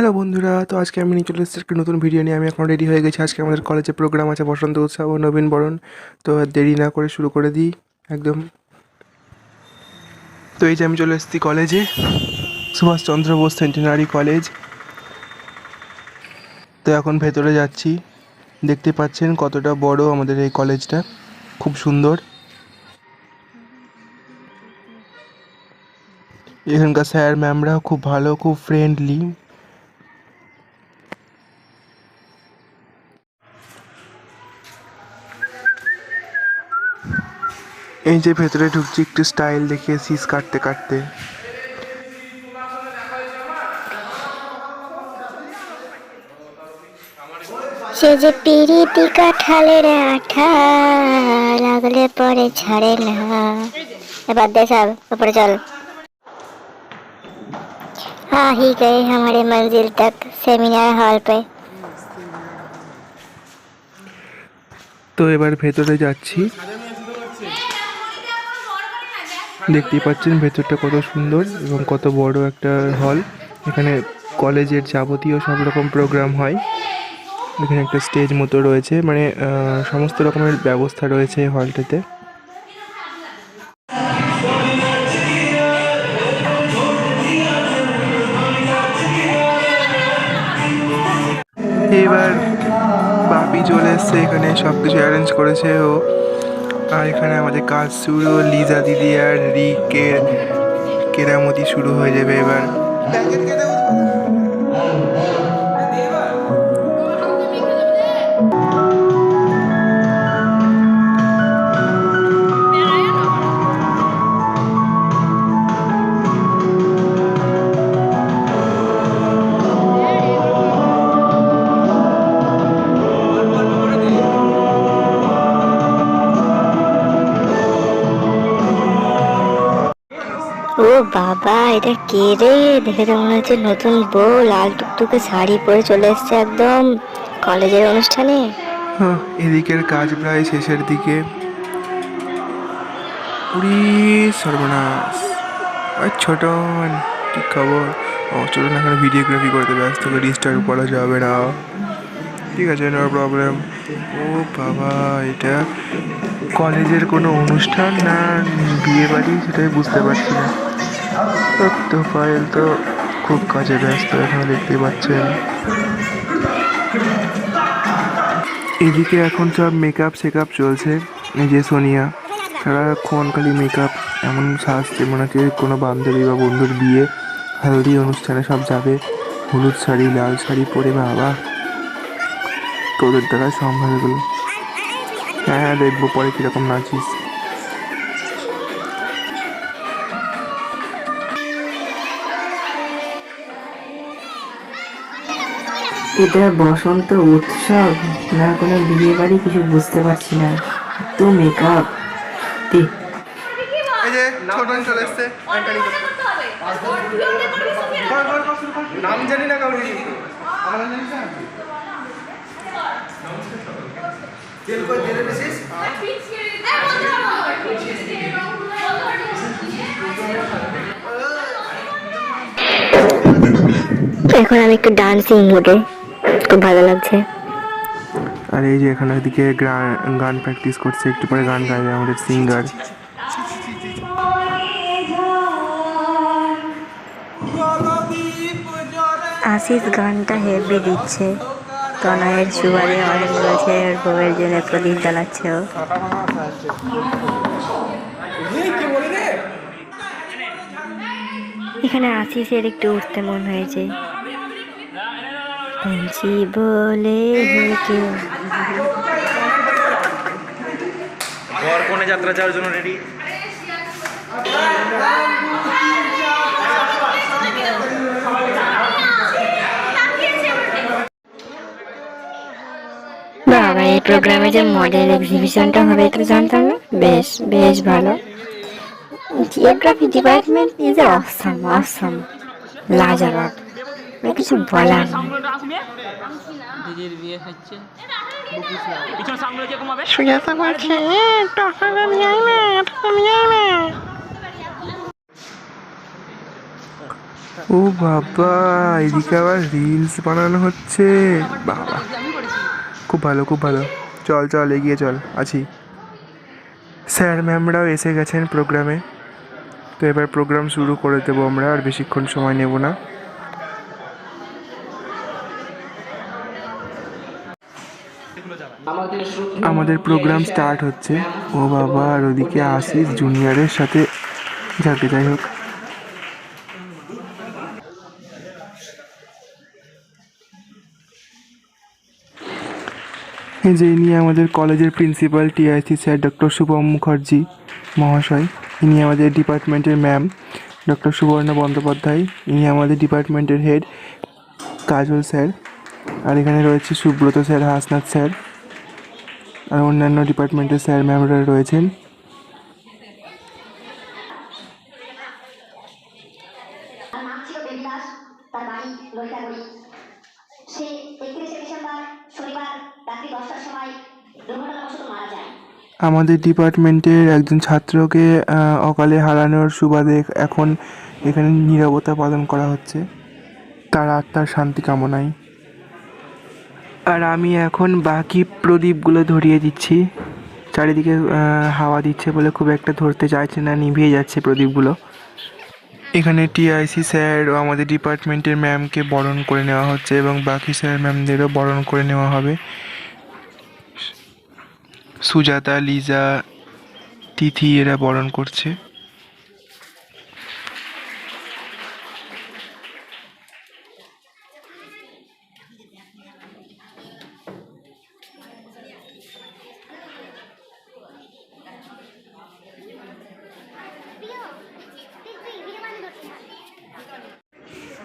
Hello বন্ধুরা, তো আজকে আমি নিয়ে চলে এসেছি একটা নতুন ভিডিও নিয়ে। আমি এখন রেডি হয়ে গেছি। আজকে আমাদের কলেজে প্রোগ্রাম আছে, বসন্ত উৎসব ও নবীন বরণ। তো দেরি না করে শুরু করে দিই, একদম। তো এই যে আমি চলে এসেছি কলেজে সুভাষচন্দ্র বোস সেন্টিনারি কলেজ তো এখন ভেতরে যাচ্ছি। দেখতে পাচ্ছেন কতটা বড় আমাদের এই কলেজটা খুব সুন্দর। এখানকার স্যার ম্যামরাও খুব ভালো, খুব ফ্রেন্ডলি এই যে ভেতরে ঢুকছি একটু স্টাইল দেখিয়ে সিস কাটতে কাটতে সে যে পিরিতি কাঠালের আঠা লাগলে পরে ছাড়ে না এবার দে সব ऊपर चल आ ही गए हमारे मंजिल तक सेमिनार हॉल पे তো এবার ভেতরে যাচ্ছি দেখতেই পাচ্ছেন ভেতরটা কত সুন্দর এবং কত বড় একটা হল এখানে কলেজের যাবতীয় সব রকম প্রোগ্রাম হয়। এখানে একটা স্টেজ মতো রয়েছে মানে সমস্ত রকমের ব্যবস্থা রয়েছে এই হলটাতে এবার বাপি চলে এসছে, এখানে সব কিছু অ্যারেঞ্জ করেছে ও। আর এখানে আমাদের কাজ শুরু লিজা দিদি আর রিকের কেরামতি শুরু হয়ে যাবে এবার। কে রে দেখে তো মনে হচ্ছে নতুন বউ লাল টুকটুকে শাড়ি পরে চলে এসছে একদম কলেজের অনুষ্ঠানে। হ্যাঁ, এদিকের কাজ প্রায় শেষের দিকে। উড়ি সর্বনাশ। আর ছোটন কি খবর? ও ছোটন এখন ভিডিওগ্রাফি করতে ব্যস্ত ডিস্টার্ব করা যাবে না। ঠিক আছে নো প্রবলেম ও বাবা এটা কলেজের কোনো অনুষ্ঠান না বিয়ে বাড়ি সেটাই বুঝতে পারছি না। তো ফাইল তো খুব কাজে ব্যস্ত, এখানে দেখতে পাচ্ছেন। এদিকে এখন সব মেকআপ সেকআপ চলছে, এই যে সোনিয়া। সারাক্ষণ খালি মেকআপ এমন সাজছে মনে হচ্ছে কোনো বান্ধবী বা বন্ধুর বিয়ে, হালদি অনুষ্ঠানে সব যাবে। হলুদ শাড়ি, লাল শাড়ি পরে বাবা। তোদের দ্বারা সম্ভব হ্যাঁ হ্যাঁ দেখব পরে কীরকম নাচিস। এটা বসন্ত উৎসব? না কোনো বিয়ে বাড়ি কিছু বুঝতে পারছি না। তো। মেকআপ এই যে চলে এসছে। নাম জানি না এখন আমি একটু ডান্সিং মুডে খুব ভালো লাগছে। আর এই যে এখানে দিকে গান প্র্যাকটিস করছে একটু পরে গান গাইবে আমাদের সিঙ্গার আশিস গানটা হেভি দিচ্ছে। তনয়ের সুবারে অনেক বলছে ওর বউয়ের জন্য প্রদীপ জ্বালাচ্ছে ও। এখানে আশিসের একটু উঠতে মন হয়েছে। হেঁকে। বর কোনে যাত্রা যাওয়ার জন্য রেডি বাবা এই প্রোগ্রামে যে মডেল এক্সিবিশনটা হবে এটা জানতাম না? বেশ বেশ ভালো। Geography department is awesome awesome লাজাবাব। মানে কিছু বলার দিদির বিয়ে হচ্ছে। পিছনে সামনে যে কমাবে সুজাতা বলছে টাকাটা নিয়ে আয় না টাকা নিয়ে আয় না। ও বাবা এদিকে আবার রিলস বানানো হচ্ছে। বাবা খুব ভালো খুব ভালো। চল চল এগিয়ে চল আছি। স্যার ম্যামরাও এসে গেছেন প্রোগ্রামে তো এবার প্রোগ্রাম শুরু করে দেবো আমরা আর বেশিক্ষণ সময় নেব না। আমাদের প্রোগ্রাম স্টার্ট হচ্ছে। ও বাবা, আর ওদিকে আশিস জুনিয়রের সাথে যাকে, যাই হোক। যে ইনি আমাদের কলেজের principal TIC sir doctor Shubham Mukherjee মহাশয়। ইনি আমাদের ডিপার্টমেন্টের ম্যাম ডক্টর সুবর্ণ বন্দ্যোপাধ্যায়। ইনি আমাদের ডিপার্টমেন্টের হেড কাজল স্যার আর এখানে রয়েছে সুব্রত স্যার হাসনাথ স্যার আর অন্যান্য ডিপার্টমেন্টের স্যার ম্যামরা রয়েছেন। আমাদের ডিপার্টমেন্টের একজন ছাত্রকে অকালে হারানোর সুবাদে এখন এখানে নীরবতা পালন করা হচ্ছে। তার আত্মার শান্তি কামনায়। আর আমি এখন বাকি প্রদীপগুলো ধরিয়ে দিচ্ছি। চারিদিকে হাওয়া দিচ্ছে বলে খুব একটা ধরতে চাইছে না, নিভিয়ে যাচ্ছে প্রদীপগুলো। এখানে টিআইসি স্যার ও আমাদের ডিপার্টমেন্টের ম্যামকে বরণ করে নেওয়া হচ্ছে এবং বাকি স্যার ম্যামদেরও বরণ করে নেওয়া হবে। সুজাতা, লিজা, তিথি এরা বরণ করছে।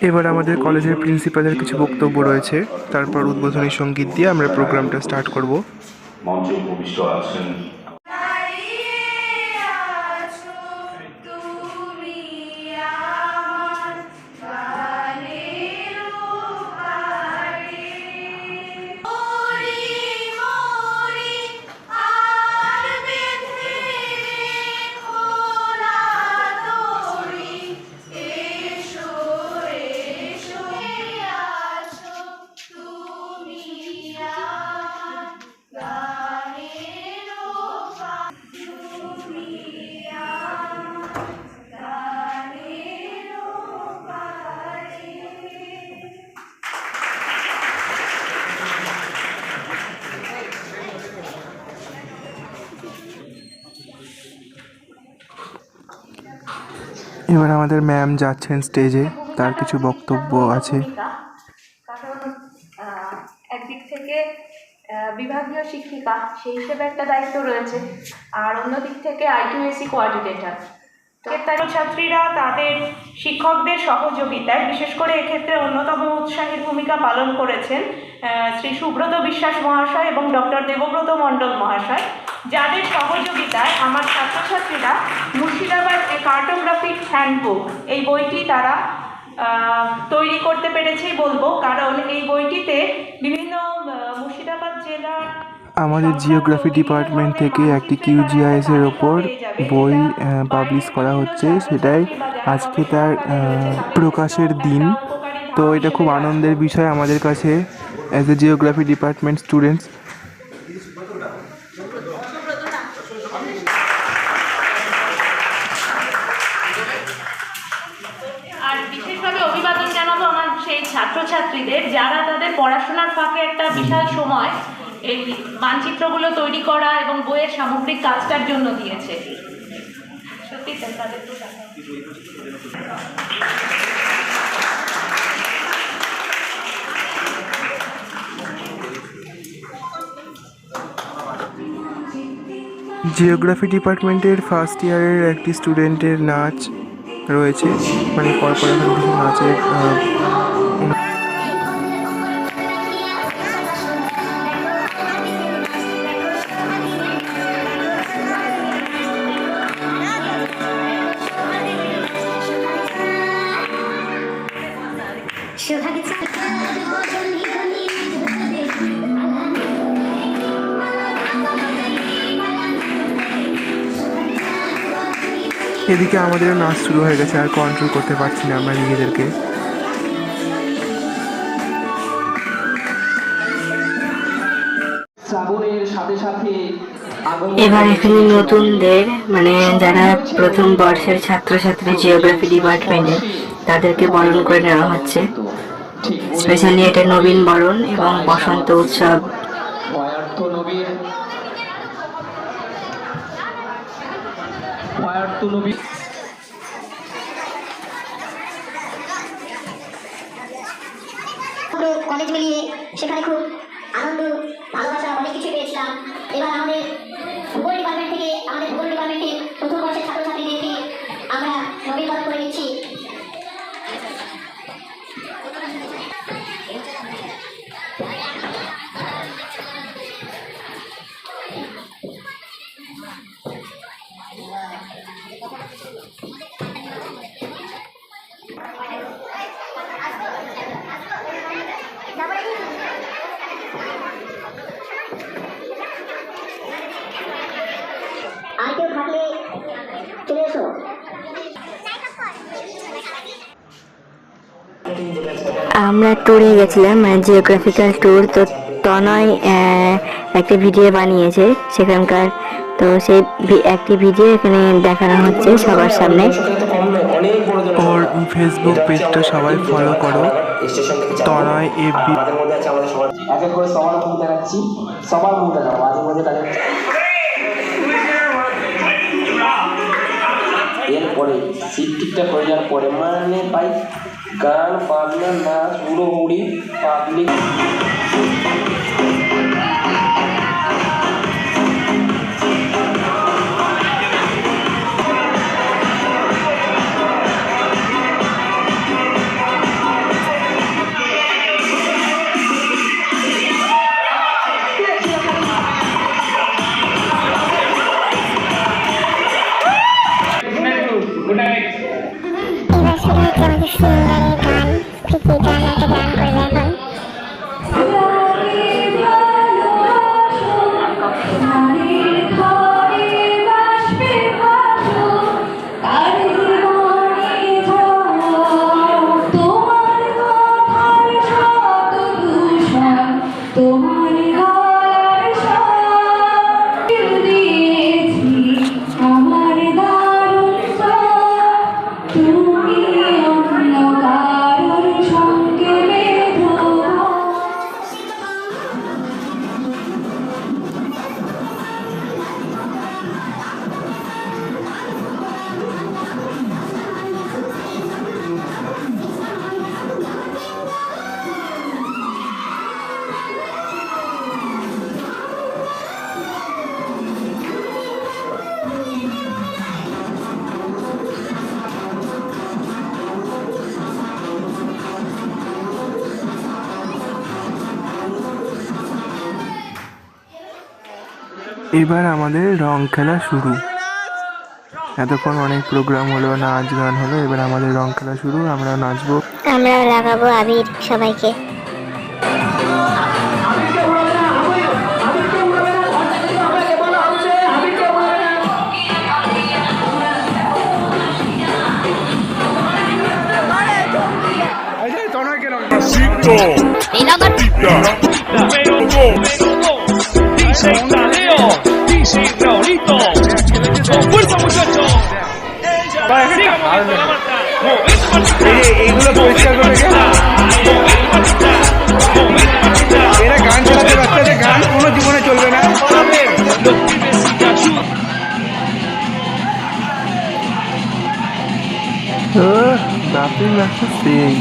এবার আমাদের কলেজের প্রিন্সিপালের কিছু বক্তব্য রয়েছে। তারপর উদ্বোধনী সংগীত দিয়ে আমরা প্রোগ্রামটা স্টার্ট করব। মঞ্চে উপবিষ্ট আছেন এবার আমাদের ম্যাম যাচ্ছেন স্টেজে তার কিছু বক্তব্য আছে। একদিক থেকে বিভাগীয় শিক্ষিকা সেই হিসেবে একটা দায়িত্ব রয়েছে। আর অন্য দিক থেকে আইকিউএসি কোয়ার্ডিনেটর ছাত্রীরা তাদের শিক্ষকদের সহযোগিতায়, বিশেষ করে এক্ষেত্রে অন্যতম উৎসাহী ভূমিকা পালন করেছেন শ্রী সুব্রত বিশ্বাস মহাশয় এবং ডক্টর দেবব্রত মণ্ডল মহাশয়। যাদের সহযোগিতায় আমার ছাত্রছাত্রীরা মুর্শিদাবাদ এ কার্টোগ্রাফিক হ্যান্ডবুক। এই বইটি তারা তৈরি করতে পেরেছি বলব। কারণ এই বইটিতে বিভিন্ন মুর্শিদাবাদ জেলার আমাদের জিওগ্রাফি ডিপার্টমেন্ট থেকে একটি কিউজিআইএস এর ওপর বই পাবলিশ করা হচ্ছে। সেটাই আজকে তার প্রকাশের দিন। তো এটা খুব আনন্দের বিষয় আমাদের কাছে। As a geography department students আর বিশেষভাবে অভিবাদন জানাব আমার সেই ছাত্রছাত্রীদের যারা তাদের পড়াশোনার ফাঁকে একটা বিশাল সময় এই মানচিত্রগুলো তৈরি করা এবং বইয়ের সামগ্রিক কাজটার জন্য দিয়েছে। জিওগ্রাফি ডিপার্টমেন্টের ফার্স্ট ইয়ারের একটি স্টুডেন্টের নাচ রয়েছে। মানে পরপর নাচের এদিকে আমাদেরও নাচ শুরু হয়ে গেছে আর কন্ট্রোল করতে পারছি না আমরা নিজেদেরকে। এবার এখানে নতুনদের মানে যারা প্রথম বর্ষের ছাত্রছাত্রী জিওগ্রাফি ডিপার্টমেন্টে তাদেরকে বরণ করে নেওয়া হচ্ছে। স্পেশালি এটা নবীন বরণ এবং বসন্ত উৎসব। নবীর পুরো কলেজ মিলিয়ে সেখানে খুব আনন্দ ভালোবাসা অনেক কিছু পেয়েছিলাম। এবার আমাদের আর কেউ থাকলে চলে এসো। আমরা ট্যুরে গেছিলাম মানে জিওগ্রাফিক্যাল ট্যুর তো তনয় একটা ভিডিও বানিয়েছে সেখানকার। তো সেই ভি- একটি ভিডিও এখানে দেখানো হচ্ছে সবার সামনে। অনেক বড় জন ওর ফেসবুক পেজটা সবাই ফলো করো। তনয় এফবি আমাদের মধ্যে আছে আমাদের সবার এক এক করে সবার মুখ দেখাচ্ছি। সবার মুখ দেখাবো মাঝে মধ্যে সিট ঠিকঠাক হয়ে যাওয়ার পরে মানে ভাই গান বাজনা নাচ উড়োউড়ি পাবলিক এবার শুরু এবার আমাদের রং খেলা শুরু। এতক্ষণ অনেক প্রোগ্রাম হলো নাচ গান হলো এবার আমাদের রং খেলা শুরু আমরা নাচবো। আমরাও লাগাবো আবির সবাইকে। এইগুলো করে এরা গান গান কোনো জীবনে চলবে সেই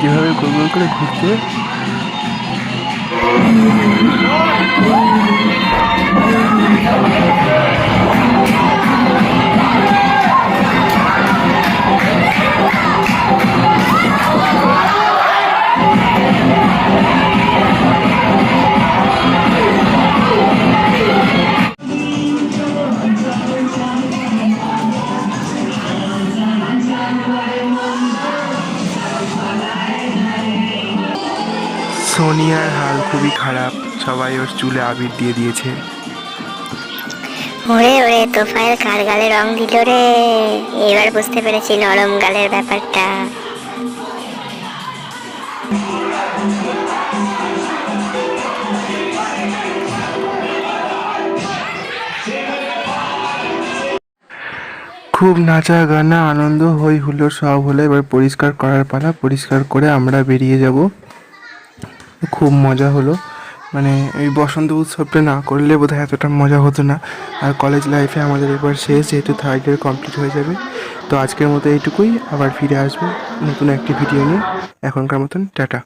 যেভাবে গোল গোল করে ঘুরছে। খুবই খারাপ। সবাই ওর চুলে আবির দিয়ে দিয়েছে। ওরে ওরে তোফায়েল কার গালে রং দিল রে? এবার বুঝতে পেরেছি নরম গালের ব্যাপারটা। খুব নাচা গানা আনন্দ হই হুল্লোড় সব হলো। এবার পরিষ্কার করার পালা পরিষ্কার করে আমরা বেরিয়ে যাব। খুব মজা হলো। মানে এই বসন্ত উৎসবটা না করলে বোধহয় এতটা মজা হতো না। আর কলেজ লাইফে আমাদের এবার শেষ, যেহেতু থার্ড ইয়ার কমপ্লিট হয়ে যাবে। তো আজকের মতো এইটুকুই, আবার ফিরে আসব নতুন একটি ভিডিও নিয়ে। এখনকার মতন, টাটা।